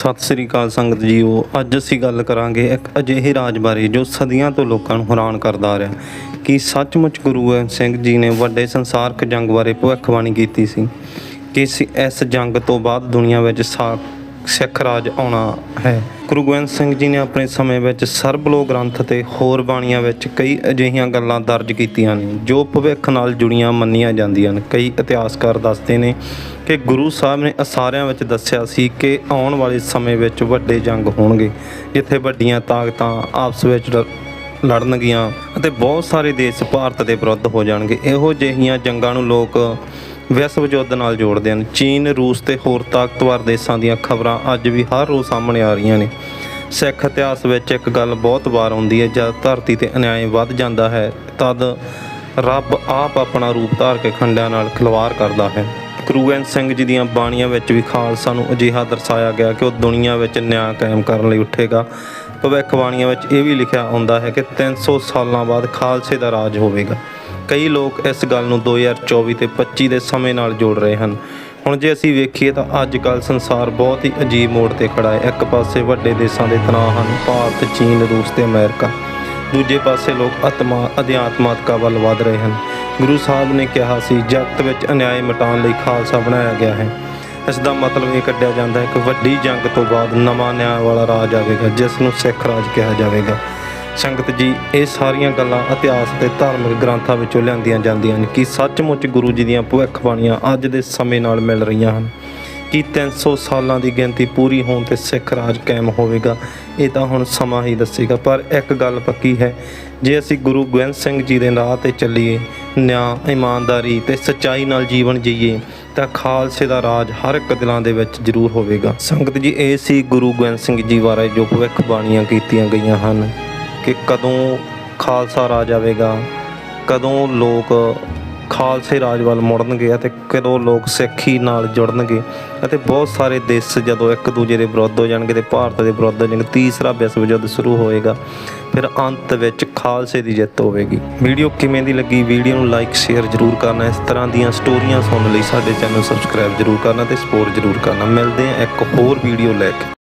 ਸਤਿ ਸ੍ਰੀ ਅਕਾਲ ਸੰਗਤ ਜੀਓ, ਅੱਜ ਅਸੀਂ ਗੱਲ ਕਰਾਂਗੇ ਇੱਕ ਅਜਿਹੇ ਰਾਜ ਬਾਰੇ ਜੋ ਸਦੀਆਂ ਤੋਂ ਲੋਕਾਂ ਨੂੰ ਹੈਰਾਨ ਕਰਦਾ ਆ ਰਿਹਾ। ਕਿ ਸੱਚਮੁੱਚ ਗੁਰੂ ਗੋਬਿੰਦ ਸਿੰਘ ਜੀ ਨੇ ਵੱਡੇ ਸੰਸਾਰਕ ਜੰਗ ਬਾਰੇ ਭਵਿੱਖਬਾਣੀ ਕੀਤੀ ਸੀ? ਕਿ ਇਸ- ਇਸ ਜੰਗ ਤੋਂ ਬਾਅਦ ਦੁਨੀਆ ਵਿੱਚ ਸਾ- ਸਿੱਖ ਰਾਜ ਆਉਣਾ ਹੈ? ਗੁਰੂ ਗੋਬਿੰਦ ਸਿੰਘ ਜੀ ਨੇ ਆਪਣੇ ਸਮੇਂ ਵਿੱਚ ਸਰਬਲੋ ਗ੍ਰੰਥ ਤੇ ਹੋਰ ਬਾਣੀਆਂ ਵਿੱਚ ਕਈ ਅਜਿਹੀਆਂ ਗੱਲਾਂ ਦਰਜ ਕੀਤੀਆਂ ਨੇ, ਜੋ ਭਵਿੱਖ ਨਾਲ ਜੁੜੀਆਂ ਮੰਨੀਆਂ ਜਾਂਦੀਆਂ ਹਨ ਕਈ ਇਤਿਹਾਸਕਾਰ ਦੱਸਦੇ ਨੇ ਕਿ ਗੁਰੂ ਸਾਹਿਬ ਨੇ ਅਸਾਰਿਆਂ ਵਿੱਚ ਦੱਸਿਆ ਸੀ ਕਿ ਆਉਣ ਵਾਲੇ ਸਮੇਂ ਵਿੱਚ ਵੱਡੇ ਜੰਗ ਹੋਣਗੇ, ਜਿੱਥੇ ਵੱਡੀਆਂ ਤਾਕਤਾਂ ਆਪਸ ਵਿੱਚ ਲ- ਲੜਨਗੀਆਂ ਅਤੇ ਬਹੁਤ ਸਾਰੇ ਦੇਸ਼ ਭਾਰਤ ਦੇ ਵਿਰੁੱਧ ਹੋ ਜਾਣਗੇ। ਇਹੋ ਜਿਹੀਆਂ ਜੰਗਾਂ ਨੂੰ ਲੋਕ ਵਿਸ਼ਵ ਯੁੱਧ ਨਾਲ ਜੋੜਦੇ ਹਨ। ਚੀਨ, ਰੂਸ ਤੇ ਹੋਰ ਤਾਕਤਵਰ ਦੇਸ਼ਾਂ ਦੀਆਂ ਖਬਰਾਂ ਅੱਜ ਵੀ ਹਰ ਰੋਜ਼ ਸਾਹਮਣੇ ਆ ਰਹੀਆਂ ਨੇ। ਸਿੱਖ ਇਤਿਹਾਸ ਵਿੱਚ ਇੱਕ ਗੱਲ ਬਹੁਤ ਵਾਰ ਆਉਂਦੀ ਹੈ, ਜਦ ਧਰਤੀ ਤੇ ਅਨਿਆਏ ਵੱਧ ਜਾਂਦਾ ਹੈ, ਤਦ ਰੱਬ ਆਪ ਆਪਣਾ ਰੂਪ ਧਾਰ ਕੇ ਖੰਡਿਆਂ ਨਾਲ ਖਿਲਵਾੜ ਕਰਦਾ ਹੈ। ਗੁਰੂ ਗੋਬਿੰਦ ਸਿੰਘ ਜੀ ਦੀਆਂ ਬਾਣੀਆਂ ਵਿੱਚ ਵੀ ਖਾਲਸਾ ਨੂੰ ਅਜਿਹਾ ਦਰਸਾਇਆ ਗਿਆ ਕਿ ਉਹ ਦੁਨੀਆ ਵਿੱਚ ਨਿਆਂ ਕਾਇਮ ਕਰਨ ਲਈ ਉੱਠੇਗਾ। ਭਵਿੱਖਬਾਣੀਆਂ ਵਿੱਚ ਇਹ ਵੀ ਲਿਖਿਆ ਹੁੰਦਾ ਹੈ ਕਿ 300 ਸਾਲਾਂ ਬਾਅਦ ਖਾਲਸੇ ਦਾ ਰਾਜ ਹੋਵੇਗਾ। ਕਈ ਲੋਕ ਇਸ ਗੱਲ ਨੂੰ 2024 ਤੇ 25 ਦੇ ਸਮੇਂ ਨਾਲ ਜੋੜ ਰਹੇ ਹਨ। ਹੁਣ ਜੇ ਅਸੀਂ ਵੇਖੀਏ ਤਾਂ ਅੱਜ ਕੱਲ ਸੰਸਾਰ ਬਹੁਤ ਹੀ ਅਜੀਬ ਮੋੜ ਤੇ ਖੜਾ ਹੈ। ਇੱਕ ਪਾਸੇ ਵੱਡੇ ਦੇਸ਼ਾਂ ਦੇ ਤਣਾਅ ਹਨ, ਭਾਰਤ, ਚੀਨ, ਰੂਸ ਤੇ ਅਮਰੀਕਾ। ਦੂਜੇ ਪਾਸੇ ਲੋਕ ਆਤਮਾ ਅਧਿਆਤਮਿਕਤਾ ਵੱਲ ਵਧ ਰਹੇ ਹਨ। ਗੁਰੂ ਸਾਹਿਬ ਨੇ ਕਿਹਾ ਸੀ, ਜਗਤ ਵਿੱਚ ਅਨਿਆਏ ਮਿਟਾਉਣ ਲਈ ਖਾਲਸਾ ਬਣਾਇਆ ਗਿਆ ਹੈ। ਇਸ ਦਾ ਮਤਲਬ ਇਹ ਕੱਢਿਆ ਜਾਂਦਾ ਹੈ ਕਿ ਵੱਡੀ ਜੰਗ ਤੋਂ ਬਾਅਦ ਨਵਾਂ ਨਿਆਂ ਵਾਲਾ ਰਾਜ ਆਵੇਗਾ, ਜਿਸ ਨੂੰ ਸਿੱਖ ਰਾਜ ਕਿਹਾ ਜਾਵੇਗਾ। ਸੰਗਤ ਜੀ, ਇਹ ਸਾਰੀਆਂ ਗੱਲਾਂ ਇਤਿਹਾਸ ਤੇ ਧਾਰਮਿਕ ਗ੍ਰੰਥਾਂ ਵਿੱਚੋਂ ਲਿਆਂਦੀਆਂ ਜਾਂਦੀਆਂ ਹਨ ਕਿ ਸੱਚਮੁੱਚ ਗੁਰੂ ਜੀ ਦੀਆਂ ਭਵਿੱਖਬਾਣੀਆਂ ਅੱਜ ਦੇ ਸਮੇਂ ਨਾਲ ਮਿਲ ਰਹੀਆਂ ਹਨ। ਕਿ 300 ਸਾਲਾਂ ਦੀ ਗਿਣਤੀ ਪੂਰੀ ਹੋਣ ਤੇ ਸਿੱਖ ਰਾਜ ਕਾਇਮ ਹੋਵੇਗਾ, ਇਹ ਤਾਂ ਹੁਣ ਸਮਾਂ ਹੀ ਦੱਸੇਗਾ। ਪਰ ਇੱਕ ਗੱਲ ਪੱਕੀ ਹੈ, ਜੇ ਅਸੀਂ ਗੁਰੂ ਗੋਬਿੰਦ ਸਿੰਘ ਜੀ ਦੇ ਰਾਹ ਤੇ ਚੱਲੀਏ, ਨਿਆਂ, ਇਮਾਨਦਾਰੀ ਤੇ ਸੱਚਾਈ ਨਾਲ ਜੀਵਨ ਜੀਏ, ਤਾਂ ਖਾਲਸੇ ਦਾ ਰਾਜ ਹਰ ਇੱਕ ਦਿਲਾਂ ਦੇ ਵਿੱਚ ਜ਼ਰੂਰ ਹੋਵੇਗਾ। ਸੰਗਤ ਜੀ, ਇਹ ਸੀ ਗੁਰੂ ਗੋਬਿੰਦ ਸਿੰਘ ਜੀ ਬਾਰੇ ਜੋ ਭਵਿੱਖਬਾਣੀਆਂ ਕੀਤੀਆਂ ਗਈਆਂ ਹਨ। ਕਿ ਕਦੋਂ ਖਾਲਸਾ ਰਾਜ ਆਵੇਗਾ, ਕਦੋਂ ਲੋਕ ਖਾਲਸੇ ਰਾਜ ਵੱਲ ਮੁੜਨਗੇ ਅਤੇ ਕਦੋਂ ਲੋਕ ਸਿੱਖੀ ਨਾਲ ਜੁੜਨਗੇ। ਅਤੇ ਬਹੁਤ ਸਾਰੇ ਦੇਸ਼ ਜਦੋਂ ਇੱਕ ਦੂਜੇ ਦੇ ਵਿਰੁੱਧ ਹੋ ਜਾਣਗੇ ਤੇ ਭਾਰਤ ਦੇ ਵਿਰੁੱਧ ਹੋ ਜਾਣਗੇ, ਤੀਸਰਾ ਵਿਸ਼ਵ ਯੁੱਧ ਸ਼ੁਰੂ ਹੋਏਗਾ, ਫਿਰ ਅੰਤ ਵਿੱਚ ਖਾਲਸੇ ਦੀ ਜਿੱਤ ਹੋਵੇਗੀ। ਵੀਡੀਓ ਕਿਵੇਂ ਦੀ ਲੱਗੀ ਵੀਡੀਓ ਨੂੰ ਲਾਈਕ, ਸ਼ੇਅਰ ਜ਼ਰੂਰ ਕਰਨਾ, ਇਸ ਤਰ੍ਹਾਂ ਦੀਆਂ ਸਟੋਰੀਆਂ ਸੁਣਨ ਲਈ ਸਾਡੇ ਚੈਨਲ ਸਬਸਕ੍ਰਾਈਬ ਜ਼ਰੂਰ ਕਰਨਾ ਤੇ ਸਪੋਰਟ ਜ਼ਰੂਰ ਕਰਨਾ। ਮਿਲਦੇ ਹਾਂ ਇੱਕ ਹੋਰ ਵੀਡੀਓ ਲੈ ਕੇ।